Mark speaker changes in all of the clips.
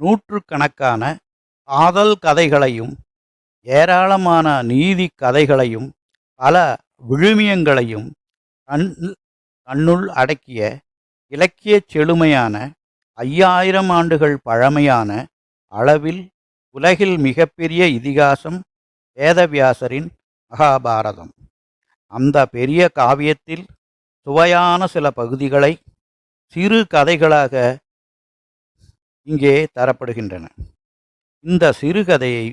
Speaker 1: நூற்றுக்கணக்கான காதல் கதைகளையும் ஏராளமான நீதி கதைகளையும் பல விழுமியங்களையும் தன் தன்னுள் அடக்கிய இலக்கியச் செழுமையான ஐயாயிரம் ஆண்டுகள் பழமையான அளவில் உலகில் மிகப்பெரிய இதிகாசம் வேதவியாசரின் மகாபாரதம். அந்த பெரிய காவியத்தில் சுவையான சில பகுதிகளை சிறு கதைகளாக இங்கே தரப்படுகின்றன. இந்த சிறுகதையை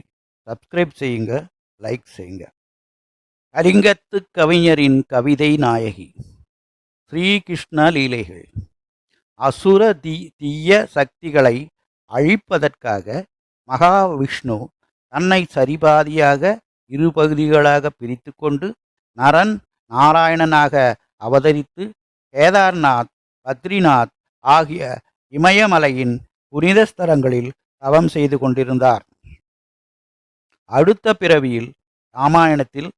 Speaker 1: சப்ஸ்கிரைப் செய்யுங்க லைக் செய்யுங்க. கலிங்கத்து கவிஞரின் கவிதை நாயகி ஸ்ரீகிருஷ்ண லீலைகள். அசுர தீ தீய சக்திகளை அழிப்பதற்காக மகாவிஷ்ணு தன்னை சரிபாதியாக இரு பகுதிகளாக பிரித்து கொண்டு நரன் நாராயணனாக அவதரித்து கேதார்நாத் பத்ரிநாத் ஆகிய இமயமலையின் புனித ஸ்தலங்களில் தவம் செய்து கொண்டிருந்தார். அடுத்த பிறவியில் ராமாயணத்தில்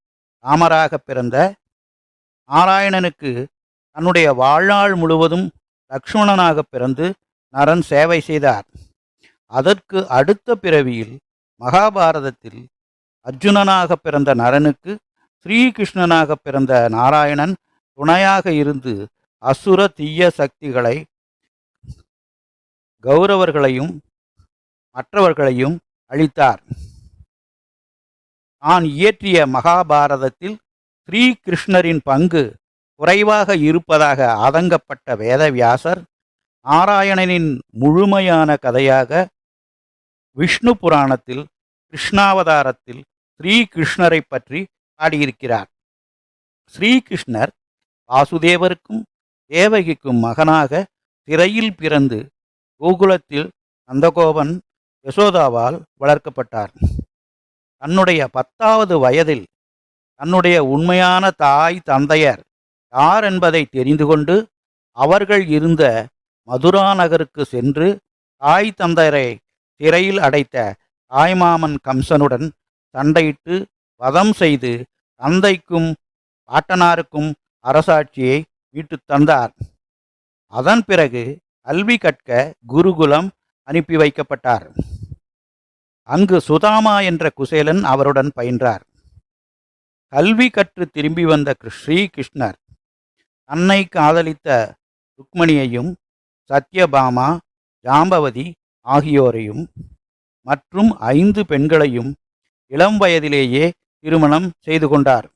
Speaker 1: ராமராக பிறந்த நாராயணனுக்கு தன்னுடைய வாழ்நாள் முழுவதும் லக்ஷ்மணனாக பிறந்து நரன் சேவை செய்தார். அதற்கு அடுத்த பிறவியில் மகாபாரதத்தில் அர்ஜுனனாக பிறந்த நரனுக்கு ஸ்ரீகிருஷ்ணனாக பிறந்த நாராயணன் துணையாக இருந்து அசுர தீய சக்திகளை கௌரவர்களையும் மற்றவர்களையும் அழித்தார். தான் இயற்றிய மகாபாரதத்தில் ஸ்ரீகிருஷ்ணரின் பங்கு குறைவாக இருப்பதாக ஆதங்கப்பட்ட வேதவியாசர் நாராயணனின் முழுமையான கதையாக விஷ்ணு புராணத்தில் கிருஷ்ணாவதாரத்தில் ஸ்ரீகிருஷ்ணரை பற்றி பாடியிருக்கிறார். ஸ்ரீகிருஷ்ணர் வாசுதேவருக்கும் தேவகிக்கும் மகனாக சிறையில் பிறந்து கோகுலத்தில் நந்தகோபன் யசோதாவால் வளர்க்கப்பட்டார். தன்னுடைய பத்தாவது வயதில் தன்னுடைய உண்மையான தாய் தந்தையர் யார் என்பதை தெரிந்து கொண்டு அவர்கள் இருந்த மதுரா நகருக்கு சென்று தாய் தந்தையரை சிறையில் அடைத்த தாய்மாமன் கம்சனுடன் சண்டையிட்டு வதம் செய்து தந்தைக்கும் பாட்டனாருக்கும் அரசாட்சியை மீட்டுத் தந்தார். அதன் பிறகு கல்வி கற்க குருகுலம் அனுப்பி வைக்கப்பட்டார். அங்கு சுதாமா என்ற குசேலன் அவருடன் பயின்றார். கல்வி கற்று திரும்பி வந்த ஸ்ரீகிருஷ்ணர் தன்னை காதலித்த ருக்மணியையும் சத்யபாமா ஜாம்பவதி ஆகியோரையும் மற்றும் ஐந்து பெண்களையும் இளம் வயதிலேயே திருமணம் செய்து கொண்டார்.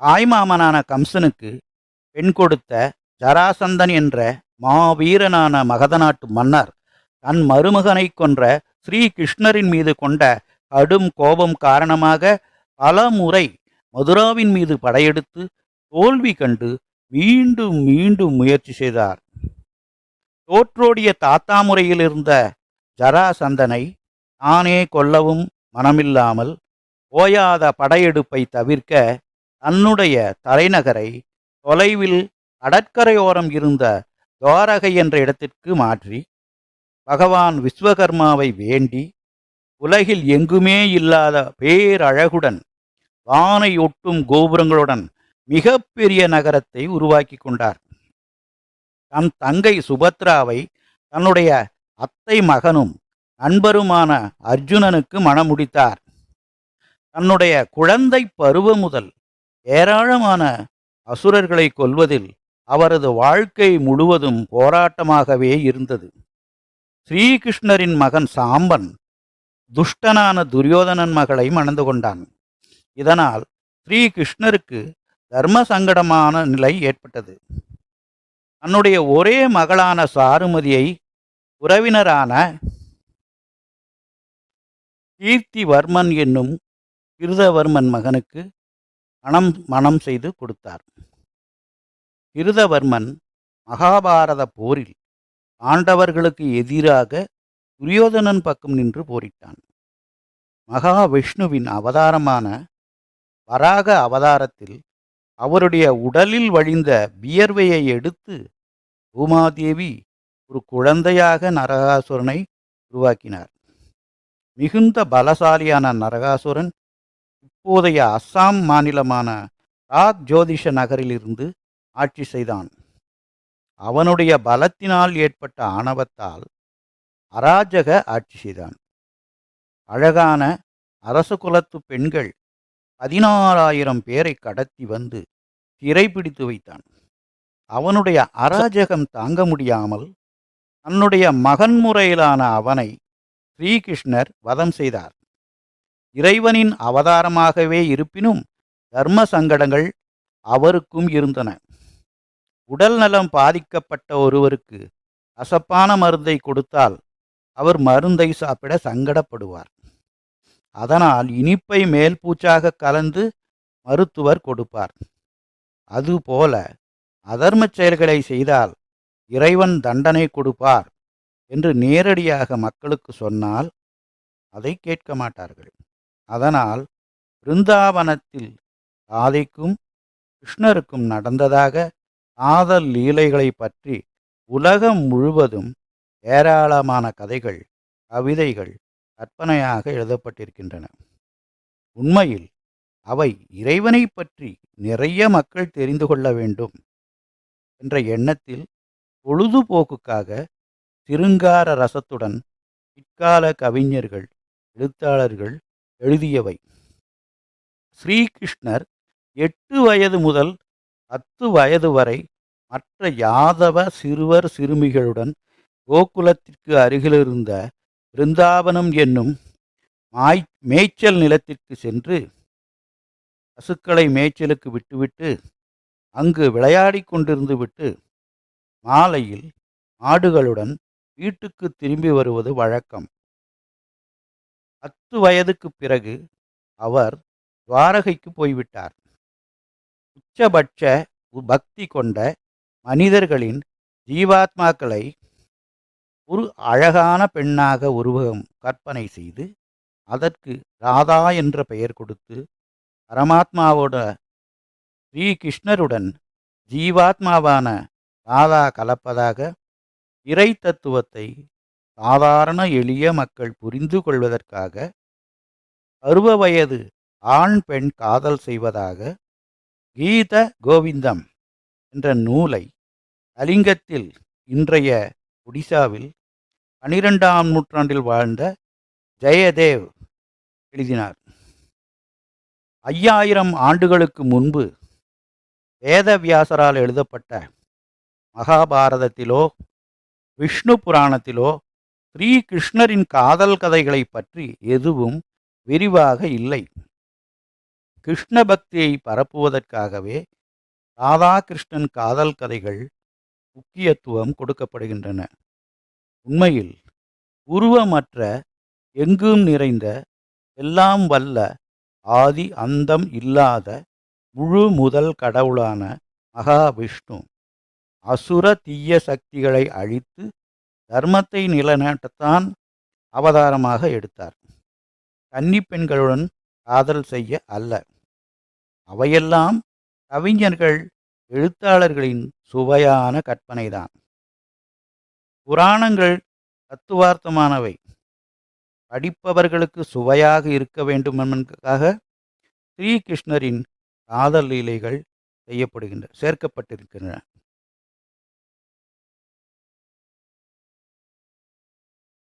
Speaker 1: தாய்மாமனான கம்சனுக்கு பெண் கொடுத்த ஜராசந்தன் என்ற மாவீரனான மகத நாட்டு மன்னர் தன் மருமகனை கொன்ற ஸ்ரீகிருஷ்ணரின் மீது கொண்ட கடும் கோபம் காரணமாக பல முறை மதுராவின் மீது படையெடுத்து தோல்வி கண்டு மீண்டும் மீண்டும் முயற்சி செய்தார். தோற்றோடிய தாத்தா முறையில் இருந்த ஜராசந்தனை தானே கொல்லவும் மனமில்லாமல் ஓயாத படையெடுப்பை தவிர்க்க தன்னுடைய தலைநகரை தொலைவில் கடற்கரையோரம் இருந்த துவாரகை என்ற இடத்திற்கு மாற்றி பகவான் விஸ்வகர்மாவை வேண்டி உலகில் எங்குமே இல்லாத பேரழகுடன் வானை ஒட்டும் கோபுரங்களுடன் மிகப்பெரிய நகரத்தை உருவாக்கி கொண்டார். தன் தங்கை சுபத்ராவை தன்னுடைய அத்தை மகனும் நண்பருமான அர்ஜுனனுக்கு மணமுடித்தார். தன்னுடைய குழந்தை பருவம் முதல் ஏராளமான அசுரர்களை கொல்வதில் அவரது வாழ்க்கை முழுவதும் போராட்டமாகவே இருந்தது. ஸ்ரீகிருஷ்ணரின் மகன் சாம்பன் துஷ்டனான துரியோதனன் மகளை மணந்து கொண்டான். இதனால் ஸ்ரீகிருஷ்ணருக்கு தர்ம சங்கடமான நிலை ஏற்பட்டது. தன்னுடைய ஒரே மகளான சாருமதியை உறவினரான கீர்த்திவர்மன் என்னும் கிருதவர்மன் மகனுக்கு மனம் மணம் செய்து கொடுத்தார். கிருதவர்மன் மகாபாரத போரில் பாண்டவர்களுக்கு எதிராக துரியோதனன் பக்கம் நின்று போரிட்டான். மகாவிஷ்ணுவின் அவதாரமான வராக அவதாரத்தில் அவருடைய உடலில் வழிந்த வியர்வையை எடுத்து பூமாதேவி ஒரு குழந்தையாக நரகாசுரனை உருவாக்கினார். மிகுந்த பலசாலியான நரகாசுரன் இப்போதைய அஸ்ஸாம் மாநிலமான ராக் ஜோதிஷ நகரிலிருந்து ஆட்சி செய்தான். அவனுடைய பலத்தினால் ஏற்பட்ட ஆணவத்தால் அராஜக ஆட்சி செய்தான். அழகான அரச குலத்து பெண்கள் பதினாறாயிரம் பேரை கடத்தி வந்து சிறைபிடித்து வைத்தான். அவனுடைய அராஜகம் தாங்க முடியாமல் தன்னுடைய மகன் முறையிலான அவனை ஸ்ரீகிருஷ்ணர் வதம் செய்தார். இறைவனின் அவதாரமாகவே இருப்பினும் தர்ம சங்கடங்கள் அவருக்கும் இருந்தன. உடல் நலம் பாதிக்கப்பட்ட ஒருவருக்கு கசப்பான மருந்தை கொடுத்தால் அவர் மருந்தை சாப்பிட சங்கடப்படுவார். அதனால் இனிப்பை மேல் பூச்சாக கலந்து மருத்துவர் கொடுப்பார். அதுபோல அதர்மச் செயல்களை செய்தால் இறைவன் தண்டனை கொடுப்பார் என்று நேரடியாக மக்களுக்கு சொன்னால் அதை கேட்க மாட்டார்கள். அதனால் பிருந்தாவனத்தில் ராதைக்கும் கிருஷ்ணருக்கும் நடந்ததாக காதல் லீலைகளை பற்றி உலகம் முழுவதும் ஏராளமான கதைகள் கவிதைகள் கற்பனையாக எழுதப்பட்டிருக்கின்றன. உண்மையில் அவை இறைவனை பற்றி நிறைய மக்கள் தெரிந்து கொள்ள வேண்டும் என்ற எண்ணத்தில் பொழுதுபோக்குக்காக சிருங்கார ரசத்துடன் பிற்கால கவிஞர்கள் எழுத்தாளர்கள் எழுதியவை. ஸ்ரீகிருஷ்ணர் எட்டு வயது முதல் பத்து வயது வரை மற்ற யாதவ சிறுவர் சிறுமிகளுடன் கோகுலத்திற்கு அருகிலிருந்த பிருந்தாவனம் என்னும் மாய் மேய்ச்சல் நிலத்திற்கு சென்று பசுக்களை மேய்ச்சலுக்கு விட்டுவிட்டு அங்கு விளையாடிக் கொண்டிருந்து விட்டு மாலையில் மாடுகளுடன் வீட்டுக்கு திரும்பி வருவது வழக்கம். பத்து வயதுக்கு பிறகு அவர் துவாரகைக்கு போய்விட்டார். உச்சபட்ச பக்தி கொண்ட மனிதர்களின் ஜீவாத்மாக்களை ஒரு அழகான பெண்ணாக உருவகம் கற்பனை செய்து அதற்கு ராதா என்ற பெயர் கொடுத்து பரமாத்மாவோட ஸ்ரீ கிருஷ்ணருடன் ஜீவாத்மாவான ராதா கலப்பதாக இறை தத்துவத்தை சாதாரண எளிய மக்கள் புரிந்து கொள்வதற்காக பருவ வயது ஆண் பெண் காதல் செய்வதாக கீத கோவிந்தம் என்ற நூலை கலிங்கத்தில் இன்றைய ஒடிசாவில் பனிரெண்டாம் நூற்றாண்டில் வாழ்ந்த ஜெயதேவ் எழுதினார். ஐயாயிரம் ஆண்டுகளுக்கு முன்பு வேதவியாசரால் எழுதப்பட்ட மகாபாரதத்திலோ விஷ்ணு புராணத்திலோ ஸ்ரீ கிருஷ்ணரின் காதல் கதைகளை பற்றி எதுவும் விரிவாக இல்லை. கிருஷ்ண பக்தியை பரப்புவதற்காகவே ராதாகிருஷ்ணன் காதல் கதைகள் முக்கியத்துவம் கொடுக்கப்படுகின்றன. உண்மையில் உருவமற்ற எங்கும் நிறைந்த எல்லாம் வல்ல ஆதி அந்தம் இல்லாத முழு முதல் கடவுளான மகாவிஷ்ணு அசுர தீய சக்திகளை அழித்து தர்மத்தை நிலநாட்டத்தான் அவதாரமாக எடுத்தார். கன்னி பெண்களுடன் காதல் செய்ய அல்ல. அவையெல்லாம் கவிஞர்கள் எழுத்தாளர்களின் சுவையான கற்பனைதான். புராணங்கள் தத்துவார்த்தமானவை. படிப்பவர்களுக்கு சுவையாக இருக்க வேண்டும் என்பதற்காக ஸ்ரீகிருஷ்ணரின் காதல் லீலைகள் செய்யப்படுகின்றன சேர்க்கப்பட்டிருக்கின்றன.